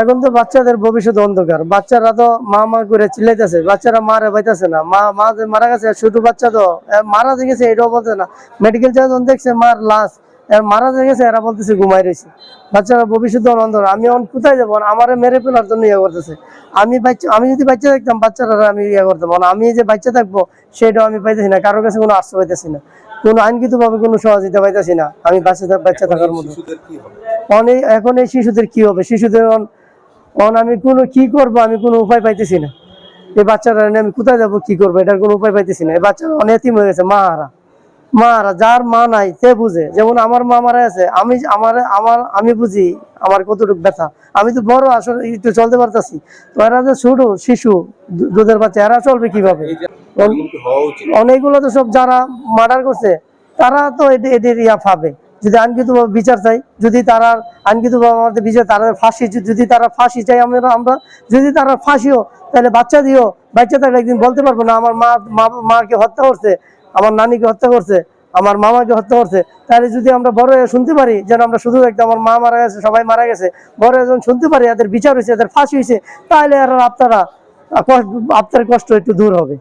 এখন তো বাচ্চাদের ভবিষ্যৎ অন্ধকার। বাচ্চারা তো মা মা করে চিল্লাইতেছে, বাচ্চারা মারে পাইতেছে না। মা মা মারা গেছে ছোট বাচ্চা তো মারা যে গেছে, এটাও বলতে না। মেডিকেল চার্জ দেখছে মার লাশ মারা যে গেছে, এরা বলতেছে ঘুমাই রয়েছে। বাচ্চারা ভবিষ্যৎ অন্ধকার। আমি এখন কোথায় যাব? আমার মেরে ফেলার জন্য ইয়ে করতেছে। আমি বাচ্চা, আমি যদি বাচ্চা দেখতাম বাচ্চারা আমি ইয়ে করতাম। না আমি যে বাচ্চা থাকব, সেটাও আমি পাইতেছি না। কারোর কাছে কোনো আশ্রয় পাইতেছি না। কোনো আইনগত ভাবে কোনো সহযোগিতা পাইতেছি না। আমি বাচ্চা বাচ্চা থাকার মতো। অনেক এখন এই শিশুদের কি হবে? শিশুদের অন- আমি কোনো কি করব? আমি কোনো উপায় পাইতেছি না। এই বাচ্চারা আমি কোথায় যাব? কি করব? এটার কোনো উপায় পাইতেছি না। এই বাচ্চারা অনেক এতিম হয়ে গেছে মা হারা মা হারা যার মা নাই সে বুঝে। যেমন আমার মা মারা আছে আমি আমার আমার আমি বুঝি আমার কতটুকু ব্যথা। আমি তো বড় আসলে একটু চলতে পারতাছি। তো এরা যে ছোট শিশু দুধের বাচ্চা এরা চলবে কীভাবে? অনেকগুলো তো সব যারা মার্ডার করছে তারা তো এদের ইয়া পাবে যদি আইনকৃত বিচার চাই, যদি তারা আইনকৃত আমাদের বিচার, তারা ফাঁসি, যদি তারা ফাঁসি চাই আমরা আমরা যদি তারা ফাঁসিও, তাহলে বাচ্চা দিও বাচ্চা থাকলে একদিন বলতে পারব না, আমার মা মাকে হত্যা করছে, আমার নানিকে হত্যা করছে, আমার মামাকে হত্যা করছে। তাহলে যদি আমরা বড় শুনতে পারি, যেন আমরা শুধু একটা আমার মা মারা গেছে, সবাই মারা গেছে, বড় যখন শুনতে পারি, এদের বিচার হয়েছে, এদের ফাঁসি হয়েছে, তাহলে আর আপনারা আপনার কষ্ট একটু দূর হবে।